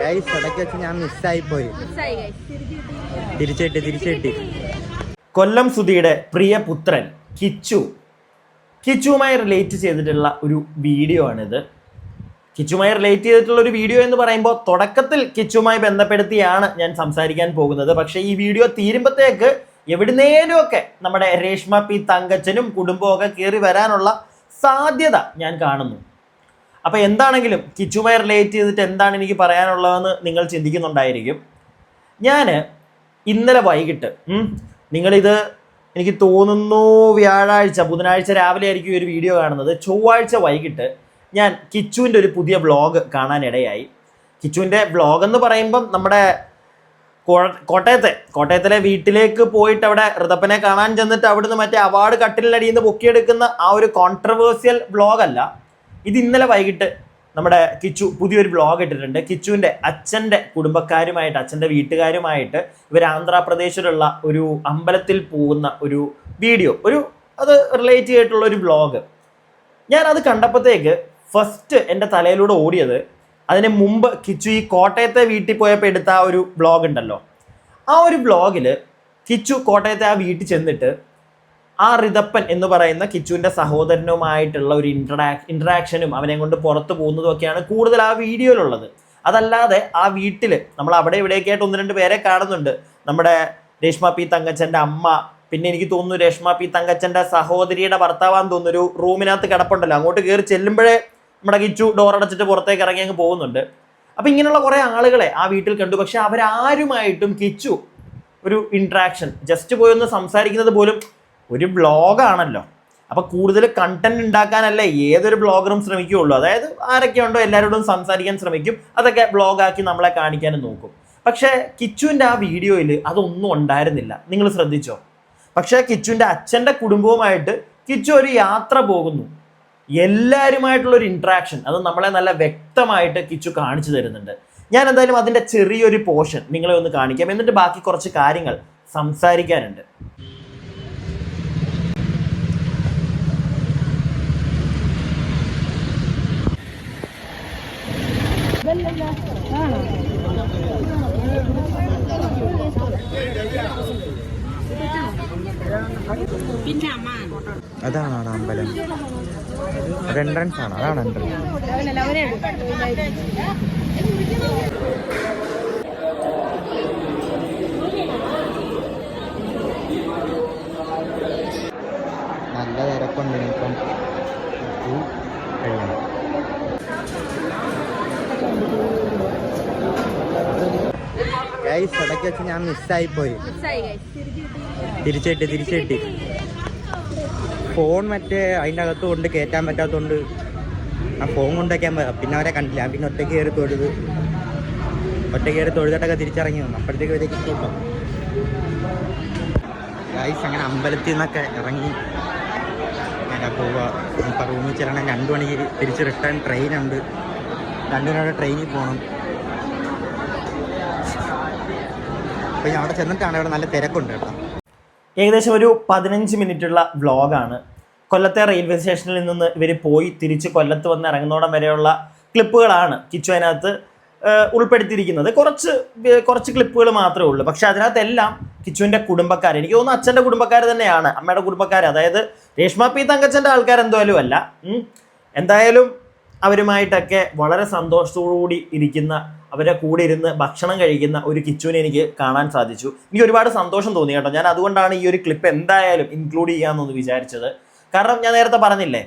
Guys ഇടയ്ക്ക് വെച്ച് ഞാൻ മിസ്സായി പോയി. തിരിച്ചിട്ട് തിരിച്ചിട്ട് കൊല്ലം സുധിയുടെ പ്രിയ പുത്രൻ കിച്ചു. കിച്ചുവുമായി റിലേറ്റ് ചെയ്തിട്ടുള്ള ഒരു വീഡിയോ ആണിത്. കിച്ചുമായി റിലേറ്റ് ചെയ്തിട്ടുള്ള ഒരു വീഡിയോ എന്ന് പറയുമ്പോൾ തുടക്കത്തിൽ കിച്ചുമായി ബന്ധപ്പെടുത്തിയാണ് ഞാൻ സംസാരിക്കാൻ പോകുന്നത്. പക്ഷേ ഈ വീഡിയോ തീരുമ്പോഴത്തേക്ക് എവിടുന്നേലുമൊക്കെ നമ്മുടെ രേഷ്മ പി തങ്കച്ചനും കുടുംബവും ഒക്കെ കയറി വരാനുള്ള സാധ്യത ഞാൻ കാണുന്നു. അപ്പോൾ എന്താണെങ്കിലും കിച്ചുമായി റിലേറ്റ് ചെയ്തിട്ട് എന്താണ് എനിക്ക് പറയാനുള്ളതെന്ന് നിങ്ങൾ ചിന്തിക്കുന്നുണ്ടായിരിക്കും. ഞാൻ ഇന്നലെ വൈകിട്ട് നിങ്ങളിത് എനിക്ക് തോന്നുന്നു വ്യാഴാഴ്ച ബുധനാഴ്ച രാവിലെ ആയിരിക്കും ഒരു വീഡിയോ കാണുന്നത്. ചൊവ്വാഴ്ച വൈകിട്ട് ഞാൻ കിച്ചുവിന്റെ ഒരു പുതിയ വ്ളോഗ് കാണാനിടയായി. കിച്ചുവിന്റെ വ്ളോഗ് എന്ന് പറയുമ്പം നമ്മുടെ കോട്ടയത്തെ കോട്ടയത്തിലെ വീട്ടിലേക്ക് പോയിട്ട് അവിടെ ഋതപ്പനെ കാണാൻ ചെന്നിട്ട് അവിടുന്ന് മറ്റേ അവാർഡ് കട്ടിലടിയിൽ നിന്ന് പൊക്കിയെടുക്കുന്ന ആ ഒരു കോൺട്രവേഴ്സ്യൽ വ്ളോഗല്ല ഇത് ഇന്നലെ വൈകിട്ട് നമ്മുടെ കിച്ചു പുതിയൊരു ബ്ലോഗ് ഇട്ടിട്ടുണ്ട്. കിച്ചുവിന്റെ അച്ഛന്റെ കുടുംബക്കാരുമായിട്ട് അച്ഛന്റെ വീട്ടുകാരുമായിട്ട് ഇവർ ആന്ധ്രാപ്രദേശിലുള്ള ഒരു അമ്പലത്തിൽ പോകുന്ന ഒരു വീഡിയോ ഒരു അത് റിലേറ്റ് ചെയ്തിട്ടുള്ള ഒരു ബ്ലോഗ് ഞാൻ അത് കണ്ടപ്പോഴത്തേക്ക് ഫസ്റ്റ് എന്റെ തലയിലൂടെ ഓടിയത് അതിന് മുമ്പ് കിച്ചു ഈ കോട്ടയത്തെ വീട്ടിൽ പോയപ്പോൾ എടുത്ത ആ ഒരു വ്ളോഗ് ഉണ്ടല്ലോ. ആ ഒരു വ്ളോഗിൽ കിച്ചു കോട്ടയത്തെ ആ വീട്ടിൽ ചെന്നിട്ട് ആ റിതപ്പൻ എന്ന് പറയുന്ന കിച്ചുവിന്റെ സഹോദരനുമായിട്ടുള്ള ഒരു ഇൻട്രാ ഇൻട്രാക്ഷനും അവനെ കൊണ്ട് പുറത്ത് പോകുന്നതും ഒക്കെയാണ് കൂടുതൽ ആ വീഡിയോയിലുള്ളത്. അതല്ലാതെ ആ വീട്ടിൽ നമ്മൾ അവിടെ ഇവിടെയൊക്കെ ആയിട്ട് ഒന്ന് രണ്ട് പേരെ കാണുന്നുണ്ട്. നമ്മുടെ രേഷ്മ പി തങ്കച്ചന്റെ അമ്മ പിന്നെ എനിക്ക് തോന്നുന്നു രേഷ്മ പി തങ്കച്ചന്റെ സഹോദരിയുടെ ഭർത്താവാന്ന് തോന്നുന്നു ഒരു റൂമിനകത്ത് കിടപ്പുണ്ടല്ലോ. അങ്ങോട്ട് കയറി ചെല്ലുമ്പോഴേ നമ്മുടെ കിച്ചു ഡോർ അടച്ചിട്ട് പുറത്തേക്ക് ഇറങ്ങി അങ്ങ് പോകുന്നുണ്ട്. അപ്പം ഇങ്ങനെയുള്ള കുറേ ആളുകളെ ആ വീട്ടിൽ കണ്ടു. പക്ഷെ അവരാരുമായിട്ടും കിച്ചു ഒരു ഇൻട്രാക്ഷൻ ജസ്റ്റ് പോയി ഒന്ന് സംസാരിക്കുന്നത് പോലും ഒരു ബ്ലോഗാണല്ലോ അപ്പോൾ കൂടുതൽ കണ്ടന്റ് ഉണ്ടാക്കാനല്ലേ ഏതൊരു ബ്ലോഗറും ശ്രമിക്കുകയുള്ളൂ. അതായത് ആരൊക്കെ ഉണ്ടോ എല്ലാവരോടും സംസാരിക്കാൻ ശ്രമിക്കും. അതൊക്കെ ബ്ലോഗാക്കി നമ്മളെ കാണിക്കാനും നോക്കും. പക്ഷേ കിച്ചുവിന്റെ ആ വീഡിയോയിൽ അതൊന്നും ഉണ്ടായിരുന്നില്ല. നിങ്ങൾ ശ്രദ്ധിച്ചോ? പക്ഷേ കിച്ചുവിന്റെ അച്ഛന്റെ കുടുംബവുമായിട്ട് കിച്ചു ഒരു യാത്ര പോകുന്നു. എല്ലാവരുമായിട്ടുള്ള ഒരു ഇൻട്രാക്ഷൻ അത് നമ്മളെ നല്ല വ്യക്തമായിട്ട് കിച്ചു കാണിച്ചു തരുന്നുണ്ട്. ഞാൻ എന്തായാലും അതിന്റെ ചെറിയൊരു പോർഷൻ നിങ്ങളെ ഒന്ന് കാണിക്കാം. എന്നിട്ട് ബാക്കി കുറച്ച് കാര്യങ്ങൾ സംസാരിക്കാനുണ്ട് പിന്നെ അമ്മ അതാണ് അമ്പലം. അത് എൻട്രൻസ് ആണ്. അതാണ് എൻട്രൻസ് നല്ല തിരക്കുണ്ട് ഇപ്പം കഴിയണം. ഗൈസ് ഇടയ്ക്ക് വെച്ച് ഞാൻ മിസ്സായി പോയി. തിരിച്ചിട്ട് തിരിച്ചിട്ട് ഫോൺ മറ്റേ അതിന്റെ അകത്ത് കൊണ്ട് കയറ്റാൻ പറ്റാത്തതുകൊണ്ട് ആ ഫോൺ കൊണ്ടൊക്കെയാൻ പിന്നെ അവരെ കണ്ടില്ല. പിന്നെ ഒറ്റയ്ക്ക് കയറി തൊഴുത് ഒറ്റയ്ക്ക് കയറി തൊഴുതട്ടൊക്കെ തിരിച്ചിറങ്ങി വന്നു. അപ്പോഴത്തേക്ക് ഇവരെ കിട്ടും ഗൈസ് അങ്ങനെ അമ്പലത്തിൽ നിന്നൊക്കെ ഇറങ്ങി. അങ്ങനെ പോവുക ഇപ്പം റൂമിൽ ചെല്ലണം. രണ്ട് മണിക്ക് തിരിച്ച് റിട്ടേൺ ട്രെയിൻ ഉണ്ട്. രണ്ട് മണിയോടെ ട്രെയിനിൽ പോകണം അപ്പോൾ ഞാൻ അവിടെ ചെന്നിട്ടാണ് ഇവിടെ നല്ല തിരക്കുണ്ട് കേട്ടോ. ഏകദേശം ഒരു പതിനഞ്ച് മിനിറ്റുള്ള വ്ളോഗാണ് കൊല്ലത്തെ റെയിൽവേ സ്റ്റേഷനിൽ നിന്ന് ഇവർ പോയി തിരിച്ച് കൊല്ലത്ത് വന്ന് ഇറങ്ങുന്നോടം വരെയുള്ള ക്ലിപ്പുകളാണ് കിച്ചു അതിനകത്ത് ഉൾപ്പെടുത്തിയിരിക്കുന്നത്. കുറച്ച് കുറച്ച് ക്ലിപ്പുകൾ മാത്രമേ ഉള്ളൂ. പക്ഷെ അതിനകത്തെല്ലാം കിച്ചുവിന്റെ കുടുംബക്കാർ എനിക്ക് തോന്നുന്നു അച്ഛന്റെ കുടുംബക്കാർ തന്നെയാണ്. അമ്മയുടെ കുടുംബക്കാർ അതായത് രേഷ്മ പി തങ്കച്ചന്റെ ആൾക്കാർ എന്തായാലും അല്ല. എന്തായാലും അവരുമായിട്ടൊക്കെ വളരെ സന്തോഷത്തോടുകൂടി ഇരിക്കുന്ന അവരെ കൂടെ ഇരുന്ന് ഭക്ഷണം കഴിക്കുന്ന ഒരു കിച്ചുവിനെ എനിക്ക് കാണാൻ സാധിച്ചു. എനിക്ക് ഒരുപാട് സന്തോഷം തോന്നി കേട്ടോ. ഞാൻ അതുകൊണ്ടാണ് ഈ ഒരു ക്ലിപ്പ് എന്തായാലും ഇൻക്ലൂഡ് ചെയ്യാമെന്നൊന്ന് വിചാരിച്ചത്. കാരണം ഞാൻ നേരത്തെ പറഞ്ഞില്ലേ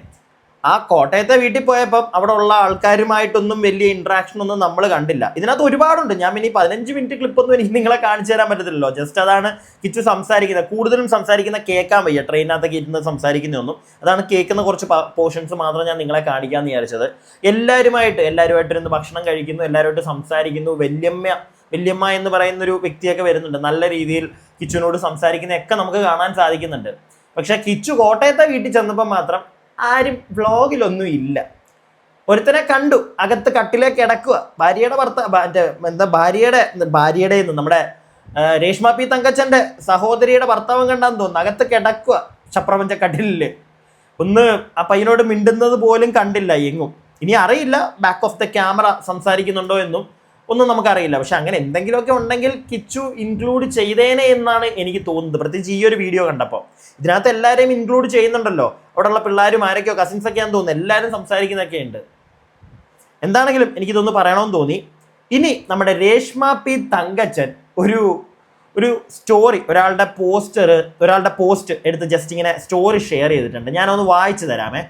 ആ കോട്ടയത്തെ വീട്ടിൽ പോയപ്പം അവിടെ ഉള്ള ആൾക്കാരുമായിട്ടൊന്നും വലിയ ഇൻട്രാക്ഷൻ ഒന്നും നമ്മൾ കണ്ടില്ല. ഇതിനകത്ത് ഒരുപാടുണ്ട്. ഞാൻ ഇനി പതിനഞ്ച് മിനിറ്റ് ക്ലിപ്പൊന്നും എനിക്ക് നിങ്ങളെ കാണിച്ചു തരാൻ പറ്റത്തില്ലല്ലോ. ജസ്റ്റ് അതാണ് കിച്ചു സംസാരിക്കുന്നത്. കൂടുതലും സംസാരിക്കുന്ന കേൾക്കാൻ വയ്യ. ട്രെയിനകത്തൊക്കെ ഇരുന്ന് സംസാരിക്കുന്നതൊന്നും അതാണ് കേൾക്കുന്ന കുറച്ച് പോർഷൻസ് മാത്രം ഞാൻ നിങ്ങളെ കാണിക്കാമെന്ന് വിചാരിച്ചത്. എല്ലാവരുമായിട്ട് എല്ലാവരുമായിട്ട് ഇരുന്ന് ഭക്ഷണം കഴിക്കുന്നു എല്ലാവരുമായിട്ട് സംസാരിക്കുന്നു. വല്യമ്മ വല്യമ്മ എന്ന് പറയുന്ന ഒരു വ്യക്തിയൊക്കെ വരുന്നുണ്ട്. നല്ല രീതിയിൽ കിച്ചുവിനോട് സംസാരിക്കുന്നതൊക്കെ നമുക്ക് കാണാൻ സാധിക്കുന്നുണ്ട്. പക്ഷെ കിച്ചു കോട്ടയത്തെ വീട്ടിൽ ചെന്നപ്പോൾ മാത്രം ആരും വ്ളോഗിലൊന്നും ഇല്ല. ഒരുത്തനെ കണ്ടു അകത്ത് കട്ടിലേക്ക് കിടക്കുക ഭാര്യയുടെ ഭർത്ത എന്താ ഭാര്യയുടെ ഭാര്യയുടെ നമ്മുടെ രേഷ്മ പി തങ്കച്ചന്റെ സഹോദരിയുടെ ഭർത്താവും കണ്ടാന്ന് തോന്നുന്നു. അകത്ത് കിടക്കുക ചപ്രപഞ്ച കട്ടിലിൽ. ഒന്ന് ആ പയ്യനോട് മിണ്ടുന്നത് പോലും കണ്ടില്ല എങ്ങും. ഇനി അറിയില്ല ബാക്ക് ഓഫ് ദ ക്യാമറ സംസാരിക്കുന്നുണ്ടോ എന്നും. ഒന്നും നമുക്കറിയില്ല. പക്ഷെ അങ്ങനെ എന്തെങ്കിലുമൊക്കെ ഉണ്ടെങ്കിൽ കിച്ചു ഇൻക്ലൂഡ് ചെയ്തേനെ എന്നാണ് എനിക്ക് തോന്നുന്നത്. പ്രത്യേകിച്ച് ഈ ഒരു വീഡിയോ കണ്ടപ്പോൾ. ഇതിനകത്ത് എല്ലാവരെയും ഇൻക്ലൂഡ് ചെയ്യുന്നുണ്ടല്ലോ. അവിടെയുള്ള പിള്ളേരും ആരൊക്കെയോ കസിൻസ് ഒക്കെയാന്ന് തോന്നുന്നു. എല്ലാവരും സംസാരിക്കുന്നൊക്കെ ഉണ്ട്. എന്താണെങ്കിലും എനിക്കിതൊന്ന് പറയണമെന്ന് തോന്നി. ഇനി നമ്മുടെ രേഷ്മ പി തങ്കച്ചൻ ഒരു ഒരു സ്റ്റോറി ഒരാളുടെ പോസ്റ്റർ ഒരാളുടെ പോസ്റ്റ് എടുത്ത് ജസ്റ്റ് ഇങ്ങനെ സ്റ്റോറി ഷെയർ ചെയ്തിട്ടുണ്ട്. ഞാനൊന്ന് വായിച്ചു തരാമേ.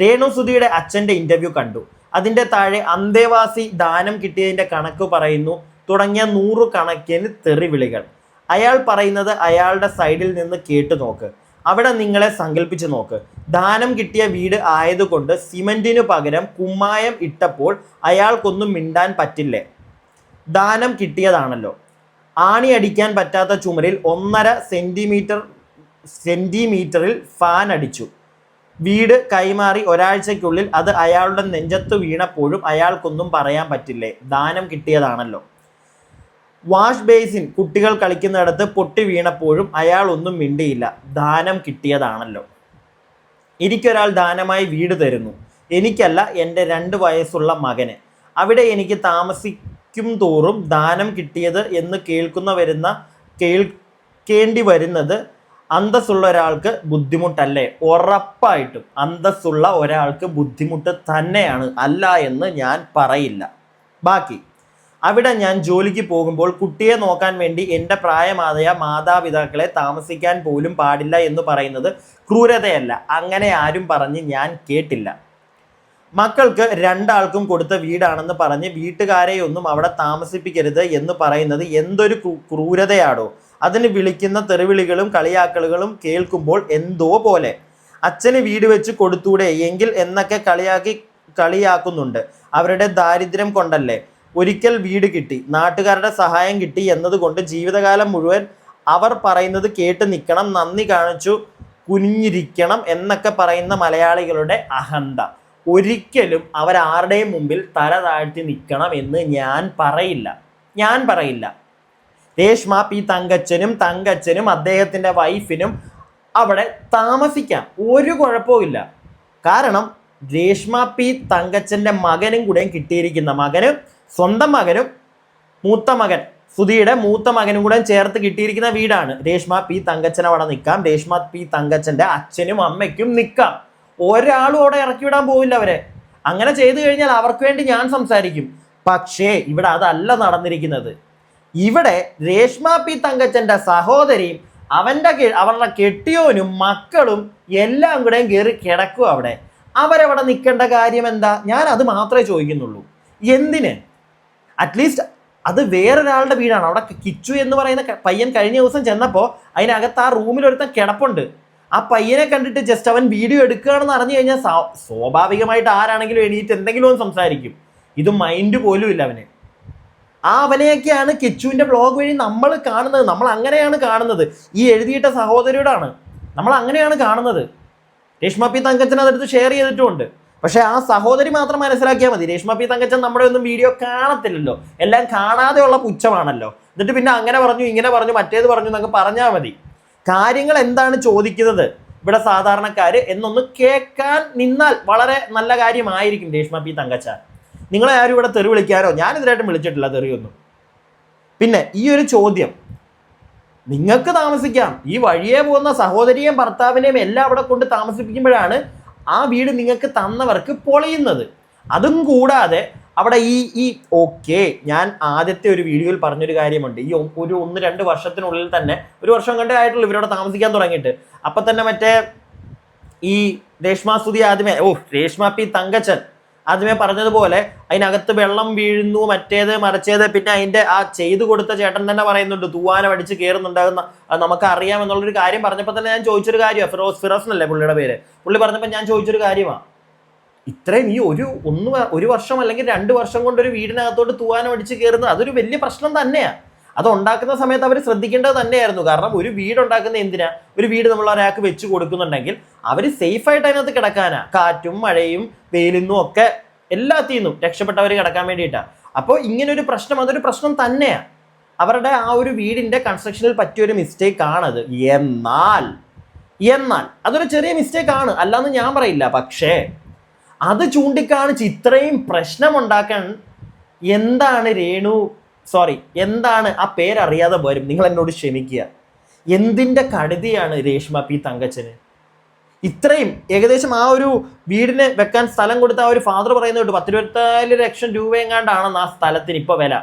രേണു സുധിയുടെ അച്ഛന്റെ ഇന്റർവ്യൂ കണ്ടു. അതിന്റെ താഴെ അന്തേവാസി ദാനം കിട്ടിയതിന്റെ കണക്ക് പറയുന്നു. തുടങ്ങിയ നൂറു കണക്കിന് തെറിവിളികൾ. അയാൾ പറയുന്നത് അയാളുടെ സൈഡിൽ നിന്ന് കേട്ടു നോക്ക്. അവിടെ നിങ്ങളെ സങ്കല്പിച്ച് നോക്ക്. ദാനം കിട്ടിയ വീട് ആയതുകൊണ്ട് സിമന്റിനു പകരം കുമ്മായം ഇട്ടപ്പോൾ അയാൾക്കൊന്നും മിണ്ടാൻ പറ്റില്ലേ. ദാനം കിട്ടിയതാണല്ലോ. ആണി അടിക്കാൻ പറ്റാത്ത ചുമരിൽ ഒന്നര സെന്റിമീറ്റർ സെന്റിമീറ്ററിൽ ഫാൻ അടിച്ചു. വീട് കൈമാറി ഒരാഴ്ചയ്ക്കുള്ളിൽ അത് അയാളുടെ നെഞ്ചത്ത് വീണപ്പോഴും അയാൾക്കൊന്നും പറയാൻ പറ്റില്ലേ? ദാനം കിട്ടിയതാണല്ലോ. വാഷ് ബേസിൻ കുട്ടികൾ കളിക്കുന്നിടത്ത് പൊട്ടി വീണപ്പോഴും അയാൾ ഒന്നും മിണ്ടിയില്ല. ദാനം കിട്ടിയതാണല്ലോ. എനിക്കൊരാൾ ദാനമായി വീട് തരുന്നു. എനിക്കല്ല എന്റെ രണ്ട് വയസ്സുള്ള മകന്. അവിടെ എനിക്ക് താമസിക്കും തോറും ദാനം കിട്ടിയത് എന്ന് കേൾക്കുന്ന വരുന്ന കേൾക്കേണ്ടി വരുന്നത് അന്തസ്സുള്ള ഒരാൾക്ക് ബുദ്ധിമുട്ടല്ലേ? ഉറപ്പായിട്ടും അന്തസ്സുള്ള ഒരാൾക്ക് ബുദ്ധിമുട്ട് തന്നെയാണ്. അല്ല എന്ന് ഞാൻ പറയില്ല. ബാക്കി അവിടെ ഞാൻ ജോലിക്ക് പോകുമ്പോൾ കുട്ടിയെ നോക്കാൻ വേണ്ടി എന്റെ പ്രായമായ മാതാപിതാക്കളെ താമസിക്കാൻ പോലും പാടില്ല എന്ന് പറയുന്നത് ക്രൂരതയല്ല. അങ്ങനെ ആരും പറഞ്ഞ് ഞാൻ കേട്ടില്ല. മക്കൾക്ക് രണ്ടാൾക്കും കൊടുത്ത വീടാണെന്ന് പറഞ്ഞ് വീട്ടുകാരെയൊന്നും അവിടെ താമസിപ്പിക്കരുത് എന്ന് പറയുന്നത് എന്തൊരു ക്രൂ- ക്രൂരതയാടോ? അതിന് വിളിക്കുന്ന തെറിവിളികളും കളിയാക്കലുകളും കേൾക്കുമ്പോൾ എന്തോ പോലെ. അച്ഛന് വീട് വെച്ച് കൊടുത്തൂടെ എങ്കിൽ എന്നൊക്കെ കളിയാക്കി കളിയാക്കുന്നുണ്ട്. അവരുടെ ദാരിദ്ര്യം കൊണ്ടല്ലേ? ഒരിക്കൽ വീട് കിട്ടി. നാട്ടുകാരുടെ സഹായം കിട്ടി എന്നതുകൊണ്ട് ജീവിതകാലം മുഴുവൻ അവർ പറയുന്നത് കേട്ട് നിൽക്കണം നന്ദി കാണിച്ചു കുനിഞ്ഞിരിക്കണം എന്നൊക്കെ പറയുന്ന മലയാളികളുടെ അഹന്ത. ഒരിക്കലും അവരാരുടെയും മുമ്പിൽ തല താഴ്ത്തി നിൽക്കണം എന്ന് ഞാൻ പറയില്ല. ഞാൻ പറയില്ല. രേഷ്മ പി തങ്കച്ചനും തങ്കച്ചനും അദ്ദേഹത്തിന്റെ വൈഫിനും അവിടെ താമസിക്കാം. ഒരു കുഴപ്പവും കാരണം രേഷ്മ പി തങ്കച്ചന്റെ മകനും കൂടെയും കിട്ടിയിരിക്കുന്ന മകനും സ്വന്തം മകനും മൂത്ത മകൻ സുധിയുടെ മൂത്ത മകനും കൂടെ ചേർത്ത് കിട്ടിയിരിക്കുന്ന വീടാണ്. രേഷ്മ പി തങ്കച്ചൻ അവിടെ നിൽക്കാം. രേഷ്മ പി തങ്കച്ചന്റെ അച്ഛനും അമ്മയ്ക്കും നിൽക്കാം. ഒരാളും അവിടെ ഇറക്കി വിടാൻ പോവില്ല അവരെ. അങ്ങനെ ചെയ്തു കഴിഞ്ഞാൽ അവർക്ക് വേണ്ടി ഞാൻ സംസാരിക്കും. പക്ഷേ ഇവിടെ അതല്ല നടന്നിരിക്കുന്നത്. ഇവിടെ രേഷ്മ പി തങ്കച്ചന്റെ സഹോദരിയും അവന്റെ കെ- അവരുടെ കെട്ടിയോനും മക്കളും എല്ലാം കൂടെയും കയറി കിടക്കും അവിടെ. അവരവിടെ നിൽക്കേണ്ട കാര്യം എന്താ? ഞാൻ അത് മാത്രമേ ചോദിക്കുന്നുള്ളൂ. എന്തിന്? അറ്റ്ലീസ്റ്റ് അത് വേറൊരാളുടെ വീടാണ്. അവിടെ കിച്ചു എന്ന് പറയുന്ന പയ്യൻ കഴിഞ്ഞ ദിവസം ചെന്നപ്പോൾ അതിനകത്ത് ആ റൂമിൽ ഒരുത്തൻ കിടപ്പുണ്ട്. ആ പയ്യനെ കണ്ടിട്ട് ജസ്റ്റ് അവൻ വീഡിയോ എടുക്കുകയാണെന്ന് അറിഞ്ഞു കഴിഞ്ഞാൽ സ്വാഭാവികമായിട്ട് ആരാണെങ്കിലും എണീറ്റ് എന്തെങ്കിലും ഒന്ന് സംസാരിക്കും. ഇത് മൈൻഡ് പോലും ഇല്ല അവന്. ആ അവനെയൊക്കെയാണ് കിച്ചുവിന്റെ ബ്ലോഗ് വഴി നമ്മൾ കാണുന്നത്. നമ്മൾ അങ്ങനെയാണ് കാണുന്നത്. ഈ എഴുതിയിട്ട സഹോദരിയോടാണ്. നമ്മൾ അങ്ങനെയാണ് കാണുന്നത്. രേഷ്മ പി തങ്കച്ചൻ അതെടുത്ത് ഷെയർ ചെയ്തിട്ടുമുണ്ട്. പക്ഷേ ആ സഹോദരി മാത്രം മനസ്സിലാക്കിയാൽ മതി. രേഷ്മ പി തങ്കച്ചൻ നമ്മുടെ ഒന്നും വീഡിയോ കാണത്തില്ലല്ലോ. എല്ലാം കാണാതെയുള്ള പുച്ഛമാണല്ലോ. എന്നിട്ട് പിന്നെ അങ്ങനെ പറഞ്ഞു ഇങ്ങനെ പറഞ്ഞു മറ്റേത് പറഞ്ഞു എന്നൊക്കെ പറഞ്ഞാൽ മതി. കാര്യങ്ങൾ എന്താണ് ചോദിക്കുന്നത്? ഇവിടെ സാധാരണക്കാർ എന്നൊന്ന് കേൾക്കാൻ നിന്നാൽ വളരെ നല്ല കാര്യമായിരിക്കും രേഷ്മ പി തങ്കച്ച. നിങ്ങളെ ആരും ഇവിടെ തെറി വിളിക്കാനോ? ഞാൻ ഇതിനായിട്ടും വിളിച്ചിട്ടില്ല തെറിയൊന്നും. പിന്നെ ഈ ഒരു ചോദ്യം. നിങ്ങൾക്ക് താമസിക്കാം. ഈ വഴിയെ പോകുന്ന സഹോദരിയെയും ഭർത്താവിനെയും എല്ലാം അവിടെ കൊണ്ട് താമസിപ്പിക്കുമ്പോഴാണ് ആ വീട് നിങ്ങൾക്ക് തന്നവർക്ക് പൊളിയുന്നത്. അതും കൂടാതെ അവിടെ ഈ ഈ ഓക്കെ ഞാൻ ആദ്യത്തെ ഒരു വീഡിയോയിൽ പറഞ്ഞൊരു കാര്യമുണ്ട്. ഈ ഒരു ഒന്ന് രണ്ട് വർഷത്തിനുള്ളിൽ തന്നെ ഒരു വർഷം കണ്ടേ ആയിട്ടുള്ളൂ ഇവരവിടെ താമസിക്കാൻ തുടങ്ങിയിട്ട്. അപ്പം തന്നെ മറ്റേ ഈ രേഷ്മ സ്തുതി ആദ്യമേ ഓ രേഷ്മ പി തങ്കച്ചൻ. ആദ്യമേ പറഞ്ഞതുപോലെ അതിനകത്ത് വെള്ളം വീഴുന്നു മറ്റേത് മറിച്ചേത് പിന്നെ അതിന്റെ ആ ചെയ്തു കൊടുത്ത ചേട്ടൻ തന്നെ പറയുന്നുണ്ട് തൂവാന പഠിച്ച് കയറുന്നുണ്ടാകുന്ന നമുക്ക് അറിയാം എന്നുള്ളൊരു കാര്യം പറഞ്ഞപ്പോൾ തന്നെ ഞാൻ ചോദിച്ചൊരു കാര്യമാണ് ഫിറോസ് ഫിറോസ് എന്നല്ലേ പുള്ളിയുടെ പേര്? പുള്ളി പറഞ്ഞപ്പോൾ ഞാൻ ചോദിച്ചൊരു കാര്യമാണ് ഇത്രയും ഈ ഒരു ഒന്ന് ഒരു വർഷം അല്ലെങ്കിൽ രണ്ട് വർഷം കൊണ്ട് ഒരു വീടിനകത്തോട്ട് തൂവാന പഠിച്ച് കയറുന്നത് അതൊരു വലിയ പ്രശ്നം തന്നെയാണ് അത് ഉണ്ടാക്കുന്ന സമയത്ത് അവർ ശ്രദ്ധിക്കേണ്ടത് തന്നെയായിരുന്നു. കാരണം ഒരു വീട് ഉണ്ടാക്കുന്ന എന്തിനാ? ഒരു വീട് നമ്മൾ ഒരാൾക്ക് വെച്ച് കൊടുക്കുന്നുണ്ടെങ്കിൽ അവർ സേഫായിട്ട് അതിനകത്ത് കിടക്കാനാ. കാറ്റും മഴയും വെയിലിന്നും ഒക്കെ എല്ലാത്തിൽ നിന്നും രക്ഷപ്പെട്ടവർ കിടക്കാൻ വേണ്ടിയിട്ടാണ് അപ്പോൾ ഇങ്ങനെ ഒരു പ്രശ്നം അതൊരു പ്രശ്നം തന്നെയാണ് അവരുടെ ആ ഒരു വീടിന്റെ കൺസ്ട്രക്ഷനിൽ പറ്റിയൊരു മിസ്റ്റേക്ക് ആണത്. എന്നാൽ എന്നാൽ അതൊരു ചെറിയ മിസ്റ്റേക്ക് ആണ്. അല്ലാന്ന് ഞാൻ പറയില്ല. പക്ഷേ അത് ചൂണ്ടിക്കാണിച്ച് ഇത്രയും പ്രശ്നമുണ്ടാക്കാൻ എന്താണ് രേണു സോറി എന്താണ് ആ പേരറിയാതെ വരും? നിങ്ങൾ എന്നോട് ക്ഷമിക്കുക. എന്തിന്റെ കടുതിയാണ് രേഷ്മ പി തങ്കച്ചന്? ഇത്രയും ഏകദേശം ആ ഒരു വീടിന് വെക്കാൻ സ്ഥലം കൊടുത്ത ആ ഒരു ഫാദർ പറയുന്നത് കേട്ടു പത്തിരുപത്തിനാല് ലക്ഷം രൂപ ആ സ്ഥലത്തിന് ഇപ്പോൾ വില.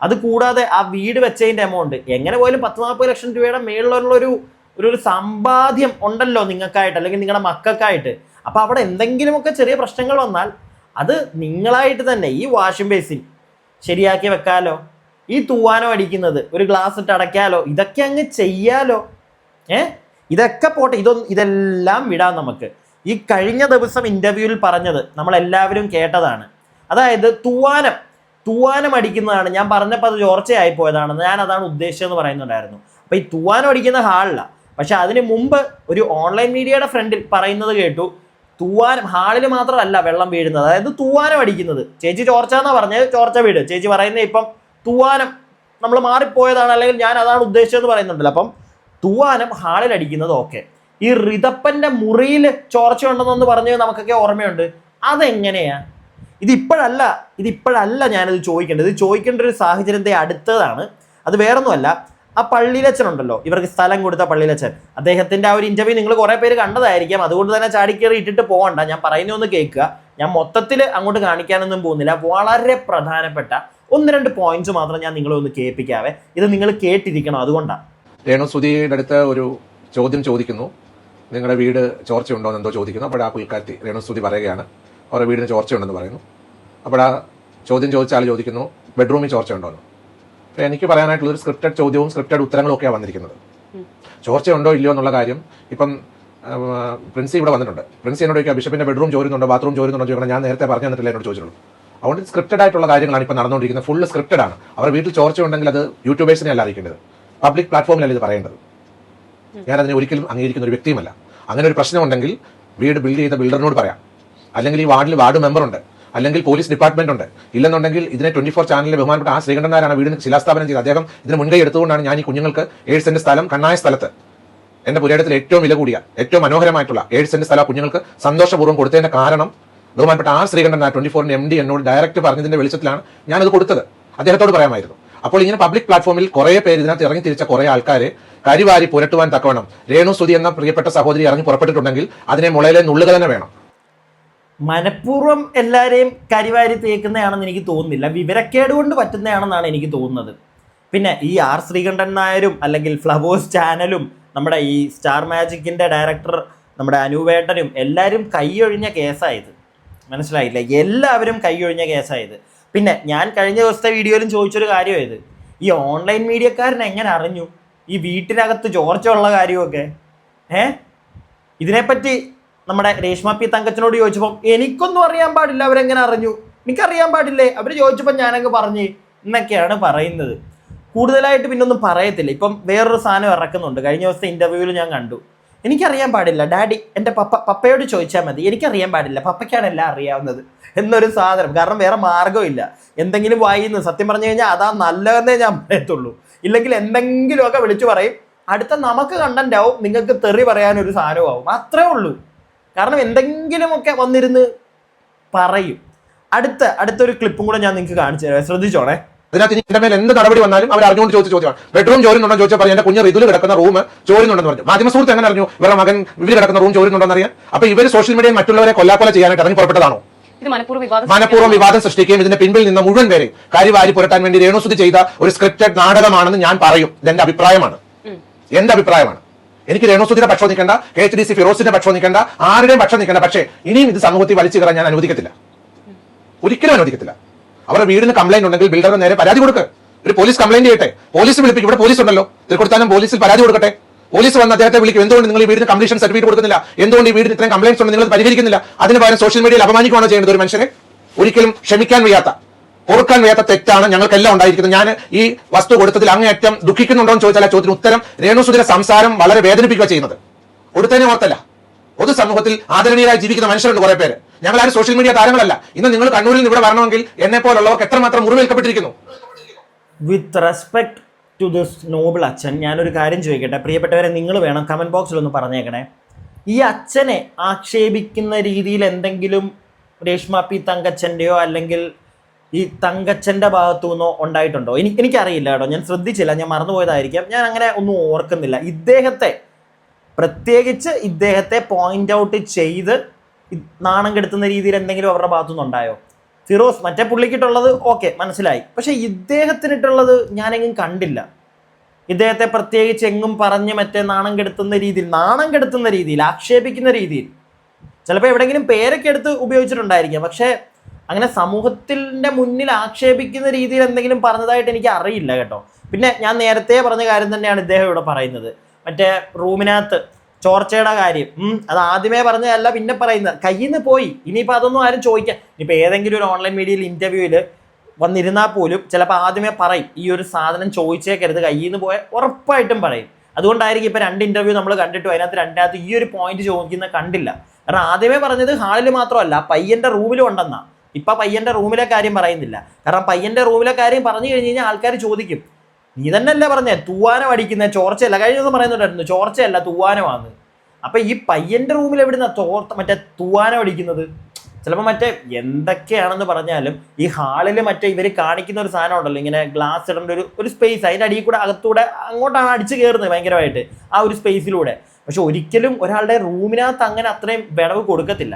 അത് കൂടാതെ ആ വീട് വെച്ചതിന്റെ എമൗണ്ട് എങ്ങനെ പോയാലും പത്ത് നാൽപ്പത് ലക്ഷം രൂപയുടെ മേളിലുള്ള ഒരു ഒരു സമ്പാദ്യം ഉണ്ടല്ലോ നിങ്ങൾക്കായിട്ട് അല്ലെങ്കിൽ നിങ്ങളുടെ മക്കൾക്കായിട്ട്. അപ്പോൾ അവിടെ എന്തെങ്കിലുമൊക്കെ ചെറിയ പ്രശ്നങ്ങൾ വന്നാൽ അത് നിങ്ങളായിട്ട് തന്നെ ഈ വാഷിംഗ് ബേസിൻ ശരിയാക്കി വെക്കാലോ? ഈ തൂവാനോ അടിക്കുന്നത് ഒരു ഗ്ലാസ് ഇട്ട് അടയ്ക്കാലോ? ഇതൊക്കെ അങ്ങ് ചെയ്യാലോ? ഏ? ഇതൊക്കെ പോട്ടെ ഇതൊന്നും ഇതെല്ലാം വിടാം നമുക്ക്. ഈ കഴിഞ്ഞ ദിവസം ഇന്റർവ്യൂവിൽ പറഞ്ഞത് നമ്മളെല്ലാവരും കേട്ടതാണ്. അതായത് തൂവാനം തൂവാനം അടിക്കുന്നതാണ്. ഞാൻ പറഞ്ഞപ്പോൾ അത് ചോർച്ചയായി പോയതാണെന്ന് ഞാൻ അതാണ് ഉദ്ദേശിച്ചതെന്ന് പറയുന്നുണ്ടായിരുന്നു. അപ്പോൾ ഈ തൂവാനം അടിക്കുന്ന ഹാളില്ല പക്ഷെ അതിന് മുമ്പ് ഒരു ഓൺലൈൻ മീഡിയയുടെ ഫ്രണ്ടിൽ പറയുന്നത് കേട്ടു തൂവാനം ഹാളിൽ മാത്രമല്ല വെള്ളം വീഴുന്നത്. അതായത് തൂവാനം അടിക്കുന്നത്. ചേച്ചി ചോർച്ച എന്നാ പറഞ്ഞത്? ചോർച്ച വീട്. ചേച്ചി പറയുന്നത് ഇപ്പം തൂവാനം നമ്മൾ മാറിപ്പോയതാണ് അല്ലെങ്കിൽ ഞാൻ അതാണ് ഉദ്ദേശിച്ചതെന്ന് പറയുന്നുണ്ടല്ലോ. അപ്പം തൂവാനം ഹാളിൽ അടിക്കുന്നത് ഓക്കെ. ഈ റിതപ്പന്റെ മുറിയിൽ ചോർച്ച ഉണ്ടെന്നൊന്ന് പറഞ്ഞത് നമുക്കൊക്കെ ഓർമ്മയുണ്ട്. അതെങ്ങനെയാ? ഇതിപ്പോഴല്ല ഇതിപ്പോഴല്ല ഞാനിത് ചോദിക്കേണ്ടത്. ഇത് ചോദിക്കേണ്ട ഒരു സാഹചര്യത്തെ അടുത്തതാണ്. അത് വേറൊന്നുമല്ല. ആ പള്ളിയിലച്ഛനുണ്ടല്ലോ ഇവർക്ക് സ്ഥലം കൊടുത്ത പള്ളിയിലച്ഛൻ അദ്ദേഹത്തിന്റെ ആ ഒരു ഇന്റർവ്യൂ നിങ്ങൾ കുറേ പേര് കണ്ടതായിരിക്കാം. അതുകൊണ്ട് തന്നെ ചാടിക്കേറി ഇട്ടിട്ട് പോകണ്ട. ഞാൻ പറയുന്നൊന്ന് കേൾക്കുക. ഞാൻ മൊത്തത്തിൽ അങ്ങോട്ട് കാണിക്കാനൊന്നും പോകുന്നില്ല. വളരെ പ്രധാനപ്പെട്ട ഒന്ന് രണ്ട് പോയിന്റ്സ് മാത്രം ഞാൻ നിങ്ങളെ ഒന്ന് കേൾപ്പിക്കാവേ. ഇത് നിങ്ങൾ കേട്ടിരിക്കണം അതുകൊണ്ടാണ് രേണു സുധിയുടെ അടുത്ത് ഒരു ചോദ്യം ചോദിക്കുന്നു. നിങ്ങളുടെ വീട് ചോർച്ചയുണ്ടോ എന്ന് ചോദിക്കുന്നു. അപ്പോൾ ആ പുൽക്കാരത്തി രേണു സുധി പറയുകയാണ്. അവരുടെ വീടിന് ചോർച്ചയുണ്ടെന്ന് പറയുന്നു. അപ്പോൾ ആ ചോദ്യം ചോദിച്ചാൽ ചോദിക്കുന്നു ബെഡ്റൂമിൽ ചോർച്ചയുണ്ടോ എന്ന്? അപ്പോൾ എനിക്ക് പറയാനായിട്ടുള്ള ഒരു സ്ക്രിപ്റ്റഡ് ചോദ്യവും സ്ക്രിപ്റ്റഡ് ഉത്തരങ്ങളും ഒക്കെയാണ് വന്നിരിക്കുന്നത്. ചോർച്ചയുണ്ടോ ഇല്ലയോ എന്നുള്ള കാര്യം ഇപ്പം പ്രിൻസി ഇവിടെ വന്നിട്ടുണ്ട്. പ്രിൻസി എന്നോട് ചോദിക്കുക ബിഷപ്പിന്റെ ബെഡ്റൂം ചോരുന്നുണ്ടോ? ബാത്റൂം ചോരുന്നുണ്ടോ? ചോദിക്കണം. ഞാൻ നേരത്തെ പറഞ്ഞു തന്നിട്ടില്ല എന്നോട് ചോദിച്ചുള്ളൂ അതുകൊണ്ട് സ്ക്രിപ്റ്റഡ് ആയിട്ടുള്ള കാര്യങ്ങളാണ് ഇപ്പോൾ നടന്നുകൊണ്ടിരിക്കുന്നത്. ഫുള്ള് സ്ക്രിപ്റ്റഡ് ആണ്. അവർ വീട്ടിൽ ചോർച്ച ഉണ്ടെങ്കിൽ അത് യൂട്യൂബേഴ്സിനെ അല്ല അറിയിക്കേണ്ടത്. പബ്ലിക് പ്ലാറ്റ്ഫോമിലല്ല ഇത് പറയേണ്ടത്. ഞാൻ അതിനെ ഒരിക്കലും അംഗീകരിക്കുന്ന ഒരു വ്യക്തിയുമല്ല. അങ്ങനെ ഒരു പ്രശ്നമുണ്ടെങ്കിൽ വീട് ബിൽഡ് ചെയ്ത ബിൽഡറിനോട് പറയാം. അല്ലെങ്കിൽ ഈ വാർഡിൽ വാർഡ് മെമ്പർ ഉണ്ട് അല്ലെങ്കിൽ പോലീസ് ഡിപ്പാർട്ട്മെന്റ് ഉണ്ട് ഇല്ലെന്നുണ്ടെങ്കിൽ ഇതിനെ ട്വന്റി ഫോർ ചാനലിലെ ബഹുമാനപ്പെട്ട ആ ശ്രീകണ്ഠനാരാണ് വീടിന് ശിലാസ്ഥാപനം ചെയ്ത് അദ്ദേഹം ഇതിന് മുൻകൈ എടുത്തുകൊണ്ടാണ് ഞാൻ ഈ കുഞ്ഞുങ്ങൾക്ക് ഏഴ് സെന്റ് സ്ഥലം കണ്ണായ സ്ഥലത്ത്. എന്റെ പുരയിടത്തിൽ ഏറ്റവും വില കൂടിയ ഏറ്റവും മനോഹരമായിട്ടുള്ള ഏഴ് സെന്റ് സ്ഥലം കുഞ്ഞുങ്ങൾക്ക് സന്തോഷപൂർവം കൊടുത്തതിന്റെ കാരണം ബഹുമാനപ്പെട്ട ആ ശ്രീകണ്ഠൻ ആ ട്വന്റി ഫോറിന്റെ എം ഡി എന്നോട് ഡയറക്റ്റ് പറഞ്ഞതിന്റെ വെളിച്ചത്തിലാണ് ഞാനത് കൊടുത്തത്. അദ്ദേഹത്തോട് പറയാമായിരുന്നു. അപ്പോൾ ഇങ്ങനെ പബ്ലിക് പ്ലാറ്റ്ഫോമിൽ കുറേ പേര് ഇതിനകത്ത് ഇറങ്ങി തിരിച്ച കുറേ ആൾക്കാരെ കരിവാരി പുരട്ടുവാൻ തക്കവണ്ണം രേണു സ്തുതി എന്ന പ്രിയപ്പെട്ട സഹോദരി ഇറങ്ങി പുറപ്പെട്ടിട്ടുണ്ടെങ്കിൽ അതിനെ മുളയിലെ നുള്ളുക തന്നെ വേണം. മനഃപൂർവം എല്ലാവരെയും കരിവാരി തേക്കുന്നതാണെന്ന് എനിക്ക് തോന്നുന്നില്ല. വിവരക്കേട് കൊണ്ട് പറ്റുന്നതാണെന്നാണ് എനിക്ക് തോന്നുന്നത്. പിന്നെ ഈ ആർ ശ്രീകണ്ഠൻ നായരും അല്ലെങ്കിൽ ഫ്ലവേഴ്സ് ചാനലും നമ്മുടെ ഈ സ്റ്റാർ മാജിക്കിന്റെ ഡയറക്ടർ നമ്മുടെ അനുവേട്ടനും എല്ലാവരും കൈയൊഴിഞ്ഞ കേസായത് മനസ്സിലായില്ല? എല്ലാവരും കൈയൊഴിഞ്ഞ കേസായത്. പിന്നെ ഞാൻ കഴിഞ്ഞ ദിവസത്തെ വീഡിയോയിലും ചോദിച്ചൊരു കാര്യമായത്. ഈ ഓൺലൈൻ മീഡിയക്കാരൻ എങ്ങനെ അറിഞ്ഞു? ഈ വീട്ടിനകത്ത് ചോർച്ചയുള്ള കാര്യമൊക്കെ? ഏ? ഇതിനെപ്പറ്റി നമ്മുടെ രേഷ്മ പി തങ്കച്ചനോട് ചോദിച്ചപ്പോൾ എനിക്കൊന്നും അറിയാൻ പാടില്ല അവരെങ്ങനെ അറിഞ്ഞു? എനിക്കറിയാൻ പാടില്ലേ? അവർ ചോദിച്ചപ്പോൾ ഞാനങ്ങ് പറഞ്ഞ് എന്നൊക്കെയാണ് പറയുന്നത്. കൂടുതലായിട്ട് പിന്നൊന്നും പറയത്തില്ല. ഇപ്പം വേറൊരു സാധനം ഇറക്കുന്നുണ്ട്. കഴിഞ്ഞ ദിവസത്തെ ഇന്റർവ്യൂവിൽ ഞാൻ കണ്ടു. എനിക്കറിയാൻ പാടില്ല. ഡാഡി എന്റെ പപ്പ പപ്പയോട് ചോദിച്ചാൽ മതി. എനിക്കറിയാൻ പാടില്ല. പപ്പയ്ക്കാണ് എല്ലാം അറിയാവുന്നത് എന്നൊരു സാധനം. കാരണം വേറെ മാർഗമില്ല എന്തെങ്കിലും വായിന്ന് സത്യം പറഞ്ഞു കഴിഞ്ഞാൽ അതാ നല്ലതെന്നേ ഞാൻ പറയത്തുള്ളൂ. ഇല്ലെങ്കിൽ എന്തെങ്കിലുമൊക്കെ വിളിച്ചു പറയും. അടുത്ത നമുക്ക് കണ്ടന്റ് ആവും. നിങ്ങൾക്ക് തെറി പറയാനൊരു സാധനവും ആവും അത്രേ ഉള്ളൂ. കാരണം എന്തെങ്കിലുമൊക്കെ വന്നിരുന്ന് പറയും. അടുത്ത അടുത്തൊരു ക്ലിപ്പും കൂടെ ഞാൻ നിങ്ങൾക്ക് കാണിച്ചു തരാം. ശ്രദ്ധിച്ചോണേ. അതിനകത്ത് ഇനി എന്റെ മേൽ എന്ത് നടപടി വന്നാലും അവർ അറിഞ്ഞുകൊണ്ട് ചോദിച്ച ചോദ്യമാണ്. ബെഡ്റൂം ചോരുന്നുണ്ടോ ചോദിച്ചാൽ പറയാം എന്റെ കുഞ്ഞ് റിതുൽ കിടക്കുന്ന റൂം ചോരുന്നുണ്ടെന്ന് പറഞ്ഞു. മാധ്യമ സുഹൃത്ത് എങ്ങനെ അറിഞ്ഞു? ഇവരുടെ മകൻ ഇവർ കിടക്കുന്ന റൂം ചോരുന്നുണ്ടെന്ന് അറിയാം അപ്പൊ ഇവർ സോഷ്യൽ മീഡിയയിൽ മറ്റുള്ളവരെ കൊല്ലാക്കൊല ചെയ്യാനായിട്ട് ഇറങ്ങി പുറപ്പെട്ടതാണോ? മനഃപൂർവം വിവാദം സൃഷ്ടിക്കുകയും ഇതിന്റെ പിൻപിൽ നിന്ന് മുഴുവൻ പേരെ കരിവാരി പുരട്ടാൻ വേണ്ടി രേണുസുതി ചെയ്ത ഒരു സ്ക്രിപ്റ്റഡ് നാടകമാണെന്ന് ഞാൻ പറയും. ഇതെന്റെ അഭിപ്രായമാണ്. എന്റെ അഭിപ്രായമാണ്. എനിക്ക് രേണുസുതിയുടെ പക്ഷം നിൽക്കേണ്ട കെ എച്ച് ഡി സി ഫിറോസിന്റെ പക്ഷം നിൽക്കേണ്ട ആരുടെയും പക്ഷം നിൽക്കേണ്ട പക്ഷേ ഇനിയും ഇത് സമൂഹത്തിൽ വലിച്ചു കയറാൻ ഞാൻ അനുവദിക്കത്തില്ല. ഒരിക്കലും അനുവദിക്കത്തില്ല. അവരുടെ വീടിന് കംപ്ലൈന്റ് ഉണ്ടെങ്കിൽ ബിൽഡറിന് നേരെ പരാതി കൊടുക്ക്. ഒരു പോലീസ് കംപ്ലൈന്റ് ചെയ്യട്ടെ. പോലീസ് വിളിപ്പിക്കും. ഇവിടെ പോലീസ് ഉണ്ടല്ലോ. തിരുക്കൊടുത്താനും പോലീസിൽ പരാതി കൊടുക്കട്ടെ. പോലീസ് വന്ന് അദ്ദേഹത്തെ വിളിക്കും. എന്തുകൊണ്ട് നിങ്ങൾ ഈ വീടിന് കംപ്ലീഷൻ സർട്ടിഫിക്കറ്റ് കൊടുക്കുന്നില്ല? എന്തുകൊണ്ട് ഈ വീടിന് ഇത്രയും കംപ്ലൈൻസ് ഉണ്ട് നിങ്ങൾ പരിഹരിക്കുന്നില്ല? അതിന് പകരം സോഷ്യൽ മീഡിയയിൽ അപമാനിക്കുകയാണോ ചെയ്യുന്നത് ഒരു മനുഷ്യനെ? ഒരിക്കലും ക്ഷമിക്കാൻ വയ്യാത്ത പൊറുക്കാൻ വയ്യാത്ത തെറ്റാണ് ഞങ്ങൾക്കെല്ലാം ഉണ്ടായിരിക്കുന്നത്. ഞാൻ ഈ വസ്തു കൊടുത്തതിൽ അങ്ങേയറ്റം ദുഃഖിക്കുന്നുണ്ടോ എന്ന് ചോദിച്ചാൽ ആ ചോദ്യത്തിന് ഉത്തരം രേണുസുതിരെ സംസാരം വളരെ വേദനിപ്പിക്കുക ചെയ്യുന്നത്. കൊടുത്തതിനെ ഓർത്തല്ല. പൊതുസമൂഹത്തിൽ ആദരണീയരായി ജീവിക്കുന്ന മനുഷ്യരുണ്ട് കുറെ പേര്. ഞങ്ങൾ ആരും സോഷ്യൽ മീഡിയ താരങ്ങളല്ല. ഇന്ന് നിങ്ങൾ കണ്ണൂരിൽ നിന്ന് ഇവിടെ വരണമെങ്കിൽ എന്നെ പോലുള്ളവർക്ക് എത്രമാത്രം മുറിവേൽക്കപ്പെട്ടിരിക്കുന്നു? With respect to this noble അച്ഛൻ ഞാനൊരു കാര്യം ചോദിക്കട്ടെ. പ്രിയപ്പെട്ടവരെ നിങ്ങൾ വേണം കമന്റ് ബോക്സിൽ ഒന്ന് പറഞ്ഞേക്കണേ. ഈ അച്ഛനെ ആക്ഷേപിക്കുന്ന രീതിയിൽ എന്തെങ്കിലും രേഷ്മ പി തങ്കച്ചന്റെയോ അല്ലെങ്കിൽ ഈ തങ്കച്ചന്റെ ഭാഗത്തു നിന്നോ ഉണ്ടായിട്ടുണ്ടോ? എനിക്ക് എനിക്കറിയില്ല കേട്ടോ. ഞാൻ ശ്രദ്ധിച്ചില്ല. ഞാൻ മറന്നുപോയതായിരിക്കാം. ഞാൻ അങ്ങനെ ഒന്നും ഓർക്കുന്നില്ല. ഇദ്ദേഹത്തെ പ്രത്യേകിച്ച് ഇദ്ദേഹത്തെ പോയിന്റ് ഔട്ട് ചെയ്ത് നാണം കെടുത്തുന്ന രീതിയിൽ എന്തെങ്കിലും അവരുടെ ഭാഗത്തുനിന്ന് ഉണ്ടായോ? ഫിറോസ് മറ്റേ പുള്ളിക്കിട്ടുള്ളത് ഓക്കെ മനസ്സിലായി. പക്ഷെ ഇദ്ദേഹത്തിനിട്ടുള്ളത് ഞാനെങ്ങും കണ്ടില്ല. ഇദ്ദേഹത്തെ പ്രത്യേകിച്ച് എങ്ങും പറഞ്ഞ് മറ്റേ നാണം കെടുത്തുന്ന രീതിയിൽ നാണം കെടുത്തുന്ന രീതിയിൽ ആക്ഷേപിക്കുന്ന രീതിയിൽ. ചിലപ്പോൾ എവിടെയെങ്കിലും പേരൊക്കെ എടുത്ത് ഉപയോഗിച്ചിട്ടുണ്ടായിരിക്കാം. പക്ഷേ അങ്ങനെ സമൂഹത്തിന്റെ മുന്നിൽ ആക്ഷേപിക്കുന്ന രീതിയിൽ എന്തെങ്കിലും പറഞ്ഞതായിട്ട് എനിക്ക് അറിയില്ല കേട്ടോ. പിന്നെ ഞാൻ നേരത്തെ പറഞ്ഞ കാര്യം തന്നെയാണ് ഇദ്ദേഹം ഇവിടെ പറയുന്നത്. മറ്റേ റൂമിനകത്ത് ചോർച്ചയുടെ കാര്യം. അത് ആദ്യമേ പറഞ്ഞതല്ല പിന്നെ പറയുന്നത് കയ്യിൽ നിന്ന് പോയി. ഇനിയിപ്പോൾ അതൊന്നും ആരും ചോദിക്കാം ഇനിയിപ്പോൾ ഏതെങ്കിലും ഒരു ഓൺലൈൻ മീഡിയയിൽ ഇന്റർവ്യൂവിൽ വന്നിരുന്നാൽ പോലും ചിലപ്പോൾ ആദ്യമേ പറയും ഈ ഒരു സാധനം ചോദിച്ചേക്കരുത് കയ്യിൽ നിന്ന് പോയാൽ ഉറപ്പായിട്ടും പറയും. അതുകൊണ്ടായിരിക്കും ഇപ്പോൾ രണ്ട് ഇന്റർവ്യൂ നമ്മൾ കണ്ടിട്ടു അതിനകത്ത് രണ്ടിനകത്ത് ഈ ഒരു പോയിന്റ് ചോദിക്കുന്ന കണ്ടില്ല. കാരണം ആദ്യമേ പറഞ്ഞത് ഹാളിൽ മാത്രമല്ല പയ്യന്റെ റൂമിലും ഉണ്ടെന്നാണ് ഇപ്പം പയ്യന്റെ റൂമിലെ കാര്യം പറയുന്നില്ല. കാരണം പയ്യന്റെ റൂമിലെ കാര്യം പറഞ്ഞു കഴിഞ്ഞ് കഴിഞ്ഞാൽ ആൾക്കാർ ചോദിക്കും നീ തന്നെ അല്ലേ പറഞ്ഞേ? തൂവാനം അടിക്കുന്ന ചോർച്ചയല്ല. കഴിഞ്ഞ ദിവസം പറയുന്നുണ്ടായിരുന്നു ചോർച്ചയല്ല തൂവാനമാണ് അപ്പൊ ഈ പയ്യന്റെ റൂമിൽ എവിടുന്ന തോർത്ത മറ്റേ തൂവാനം അടിക്കുന്നത് ചിലപ്പോൾ മറ്റേ എന്തൊക്കെയാണെന്ന് പറഞ്ഞാലും ഈ ഹാളിൽ മറ്റേ ഇവർ കാണിക്കുന്ന ഒരു സാധനം ഉണ്ടല്ലോ ഇങ്ങനെ ഗ്ലാസ് ഇടേണ്ട ഒരു ഒരു സ്പേസ് അതിന്റെ അടിയിൽ കൂടെ അകത്തൂടെ അങ്ങോട്ടാണ് അടിച്ച് കയറുന്നത് ഭയങ്കരമായിട്ട് ആ ഒരു സ്പേസിലൂടെ പക്ഷെ ഒരിക്കലും ഒരാളുടെ റൂമിനകത്ത് അങ്ങനെ അത്രയും വിടവ് കൊടുക്കത്തില്ല.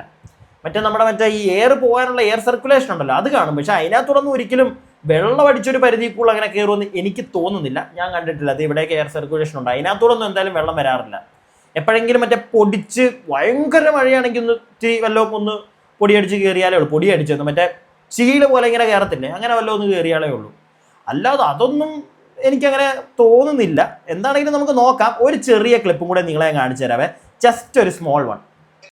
മറ്റേ നമ്മുടെ മറ്റേ ഈ എയർ പോകാനുള്ള എയർ സർക്കുലേഷൻ ഉണ്ടല്ലോ അത് കാണും. പക്ഷെ അതിനകത്തുടൊന്നും ഒരിക്കലും വെള്ളം അടിച്ചൊരു പരിധിക്കുള്ള അങ്ങനെ കയറുമെന്ന് എനിക്ക് തോന്നുന്നില്ല. ഞാൻ കണ്ടിട്ടില്ല. അത് ഇവിടെയൊക്കെ എയർ സർക്കുലേഷൻ ഉണ്ട്. അതിനകത്തോടൊന്നും എന്തായാലും വെള്ളം വരാറില്ല. എപ്പോഴെങ്കിലും മറ്റേ പൊടിച്ച് ഭയങ്കര മഴയാണെങ്കിൽ ഒന്ന് ഇത്തിരി വല്ലതും ഒന്ന് പൊടിയടിച്ച് കയറിയാലേ ഉള്ളൂ. പൊടിയടിച്ചെന്ന്. മറ്റേ ചീൽ പോലെ ഇങ്ങനെ കയറത്തില്ലേ അങ്ങനെ വല്ലതും ഒന്ന് കയറിയാലേ ഉള്ളൂ. അല്ലാതെ അതൊന്നും എനിക്കങ്ങനെ തോന്നുന്നില്ല. എന്താണെങ്കിലും നമുക്ക് നോക്കാം. ഒരു ചെറിയ ക്ലിപ്പും കൂടെ നിങ്ങളെ കാണിച്ചു തരാവേ. ജസ്റ്റ് ഒരു സ്മോൾ വൺ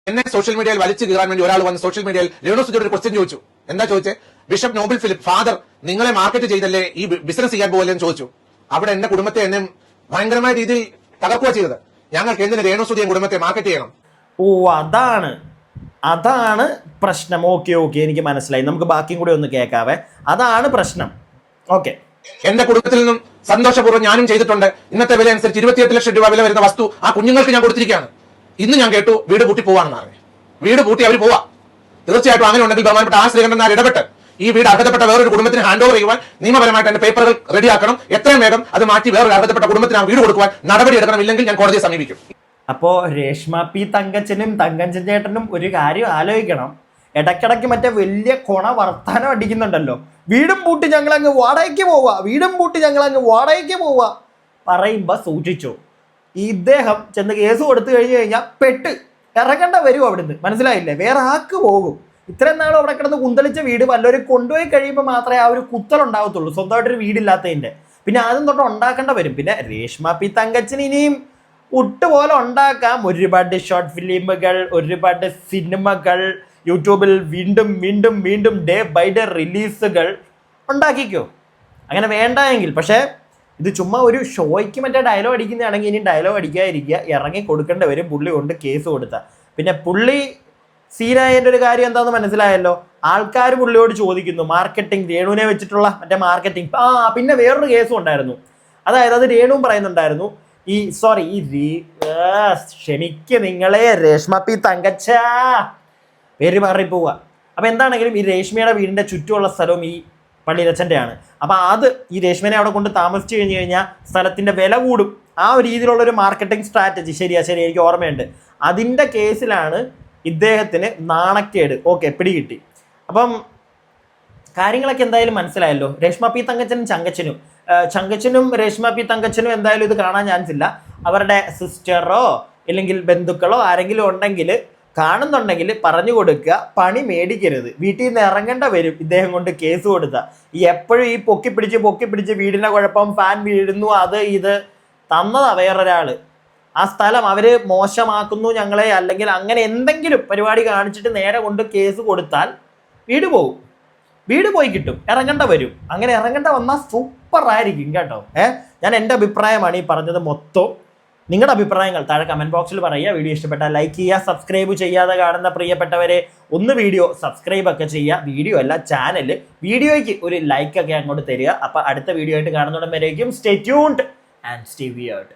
എന്നെ സോഷ്യൽ മീഡിയയിൽ വലിച്ചു കീറാൻ വേണ്ടി ഒരാൾ വന്ന് സോഷ്യൽ മീഡിയയിൽ രേണുസുജിയുടെ ഒരു ക്വസ്റ്റ്യൻ ചോദിച്ചു. എന്താ ചോദിച്ചേ? ബിഷപ്പ് നോബിൾ ഫിലിപ്പ് ഫാദർ നിങ്ങളെ മാർക്കറ്റ് ചെയ്തല്ലേ ഈ ബിസിനസ് ചെയ്യാൻ പോകല്ലേ എന്ന് ചോദിച്ചു. അവിടെ എന്റെ കുടുംബത്തെ എന്നെ ഭയങ്കരമായ രീതിയിൽ തകർക്കുക ചെയ്തത്. ഞങ്ങൾക്ക് എന്തിന് രേണുസുതിയും കുടുംബത്തെ മാർക്കറ്റ് ചെയ്യണം. ഓ അതാണ്. അതാണ് പ്രശ്നം. ഓക്കെ ഓക്കെ എനിക്ക് മനസ്സിലായി. നമുക്ക് ബാക്കിയും കൂടി ഒന്ന് കേൾക്കാവേ. അതാണ് പ്രശ്നം. ഓക്കെ. എന്റെ കുടുംബത്തിൽ നിന്നും സന്തോഷപൂർവം ഞാനും ചെയ്തിട്ടുണ്ട്. ഇന്നത്തെ വില അനുസരിച്ച് ഇരുപത്തിയെട്ട് ലക്ഷം രൂപ വില വരുന്ന വസ്തു ആ കുഞ്ഞുങ്ങൾക്ക് ഞാൻ കൊടുത്തിരിക്കുകയാണ്. ഇന്ന് ഞാൻ കേട്ടു വീട് പൂട്ടി പോവാണെന്ന് പറഞ്ഞു വീട് പൂട്ടി അവർ പോവാ. തീർച്ചയായിട്ടും അങ്ങനെ ഉണ്ടെങ്കിൽ ബഹുമാനപ്പെട്ട ആ ശ്രീകണ്ഠൻ ഇടപെട്ട്. ഈ വീട് അർഹതപ്പെട്ട വേറൊരു കുടുംബത്തിന് ഹാൻഡ് ഓവർ ചെയ്യുവാൻ നിയമപരമായിട്ട് എന്റെ പേപ്പറുകൾ റെഡിയാക്കണം എത്രയും വേഗം അത് മാറ്റി വേറൊരു അർഹതപ്പെട്ട കുടുംബത്തിന് ആ വീട് കൊടുക്കുവാൻ നടപടി എടുക്കണം ഇല്ലെങ്കിൽ ഞാൻ കോടതിയെ സമീപിക്കും. അപ്പോ രേഷ്മ പി തങ്കച്ചനും തങ്കഞ്ചൻ ചേട്ടനും ഒരു കാര്യം ആലോചിക്കണം. ഇടയ്ക്കിടയ്ക്ക് മറ്റേ വലിയ കൊണ വർത്താനം അടിക്കുന്നുണ്ടല്ലോ. വീടും പൂട്ടി ഞങ്ങൾ അങ്ങ് വാടകയ്ക്ക് പോവുക വീടും പൂട്ടി ഞങ്ങൾ അങ്ങ് വാടകയ്ക്ക് പോവുക പറയുമ്പോ സൂക്ഷിച്ചു. ഇദ്ദേഹം ചെന്ന് കേസ് കൊടുത്തു കഴിഞ്ഞു കഴിഞ്ഞാൽ പെട്ട് ഇറങ്ങേണ്ട വരും അവിടുന്ന്. മനസ്സിലായില്ലേ? വേറെ ആക്ക് പോകും. ഇത്രയും നാളും അവിടെ കിടന്ന് കുന്തളിച്ച വീട് വല്ലവരും കൊണ്ടുപോയി കഴിയുമ്പോൾ മാത്രമേ ആ ഒരു കുത്തൽ ഉണ്ടാകത്തുള്ളൂ സ്വന്തമായിട്ടൊരു വീടില്ലാത്തതിന്റെ പിന്നെ ആദ്യം തൊട്ട് ഉണ്ടാക്കേണ്ട വരും. പിന്നെ രേഷ്മ പി തങ്കച്ചന് ഇനിയും ഒട്ട് പോലെ ഉണ്ടാക്കാം. ഒരുപാട് ഷോർട്ട് ഫിലിമുകൾ ഒരുപാട് സിനിമകൾ യൂട്യൂബിൽ വീണ്ടും വീണ്ടും വീണ്ടും ഡേ ബൈ ഡേ റിലീസുകൾ ഉണ്ടാക്കിക്കോ. അങ്ങനെ വേണ്ട എങ്കിൽ. പക്ഷേ ഇത് ചുമ്മാ ഒരു ഷോയ്ക്ക് മറ്റേ ഡയലോഗ് അടിക്കുന്നതാണെങ്കിൽ ഇനി ഡയലോഗ് അടിക്കാതിരിക്കുക. ഇറങ്ങി കൊടുക്കേണ്ട വരും. പുള്ളി കൊണ്ട് കേസ് കൊടുത്താൽ പിന്നെ പുള്ളി സീനായതിന്റെ ഒരു കാര്യം എന്താണെന്ന് മനസ്സിലായല്ലോ? ആൾക്കാർ പുള്ളിയോട് ചോദിക്കുന്നു മാർക്കറ്റിംഗ് രേണുവിനെ വെച്ചിട്ടുള്ള മറ്റേ മാർക്കറ്റിംഗ് ആ പിന്നെ വേറൊരു കേസും ഉണ്ടായിരുന്നു. അതായത് അത് രേണുവും പറയുന്നുണ്ടായിരുന്നു ഈ സോറി ഈ ക്ഷമിക്ക് നിങ്ങളെ രേഷ്മ പി തങ്കച്ച. പേര് മാറിപ്പോവുക. അപ്പം എന്താണെങ്കിലും ഈ രേഷ്മയുടെ വീടിന്റെ ചുറ്റുമുള്ള സ്ഥലവും ഈ പള്ളിയിലച്ചന്റെയാണ്. അപ്പോൾ അത് ഈ രേഷ്മനെ അവിടെ കൊണ്ട് താമസിച്ചു കഴിഞ്ഞു കഴിഞ്ഞാൽ സ്ഥലത്തിന്റെ വില കൂടും. ആ ഒരു രീതിയിലുള്ള ഒരു മാർക്കറ്റിംഗ് സ്ട്രാറ്റജി ശരിയാ ശരി എനിക്ക് ഓർമ്മയുണ്ട്. അതിന്റെ കേസിലാണ് ഇദ്ദേഹത്തിന് നാണക്കേട്. ഓക്കെ പിടികിട്ടി. അപ്പം കാര്യങ്ങളൊക്കെ എന്തായാലും മനസ്സിലായല്ലോ. രേഷ്മ പി തങ്കച്ചനും ചങ്കച്ചനും. ചങ്കച്ചനും രേഷ്മ പി തങ്കച്ചനും എന്തായാലും ഇത് കാണാൻ ചാൻസ് ഇല്ല. അവരുടെ സിസ്റ്ററോ ഇല്ലെങ്കിൽ ബന്ധുക്കളോ ആരെങ്കിലും ഉണ്ടെങ്കിൽ കാണുന്നുണ്ടെങ്കിൽ പറഞ്ഞു കൊടുക്കുക. പണി മേടിക്കരുത്. വീട്ടിൽ നിന്ന് ഇറങ്ങേണ്ട വരും ഇദ്ദേഹം കൊണ്ട് കേസ് കൊടുത്ത. ഈ എപ്പോഴും ഈ പൊക്കി പിടിച്ച് പൊക്കി പിടിച്ച് വീടിന്റെ കുഴപ്പം ഫാൻ വീഴുന്നു അത് ഇത് തന്നതാ വേറൊരാൾ. ആ സ്ഥലം അവർ മോശമാക്കുന്നു ഞങ്ങളെ അല്ലെങ്കിൽ അങ്ങനെ എന്തെങ്കിലും പരിപാടി കാണിച്ചിട്ട് നേരെ കൊണ്ട് കേസ് കൊടുത്താൽ വീട് പോകും വീട് പോയി കിട്ടും. ഇറങ്ങേണ്ട വരും. അങ്ങനെ ഇറങ്ങേണ്ട വന്നാൽ സൂപ്പർ ആയിരിക്കും കേട്ടോ. ഏ? ഞാൻ എന്റെ അഭിപ്രായമാണ് ഈ പറഞ്ഞത് മൊത്തം. നിങ്ങളുടെ അഭിപ്രായങ്ങൾ താഴെ കമന്റ് ബോക്സിൽ പറയുക. വീഡിയോ ഇഷ്ടപ്പെട്ടാൽ ലൈക്ക് ചെയ്യുക സബ്സ്ക്രൈബ് ചെയ്യാതെ കാണുന്ന പ്രിയപ്പെട്ടവരെ ഒന്ന് വീഡിയോ സബ്സ്ക്രൈബ് ഒക്കെ ചെയ്യുക. വീഡിയോ അല്ല ചാനൽ വീഡിയോയ്ക്ക് ഒരു ലൈക്ക് ഒക്കെ അങ്ങോട്ട് തരിക. അപ്പോൾ അടുത്ത വീഡിയോ ആയിട്ട് കാണുന്നിടം വരേക്കും. Stay tuned and stay weird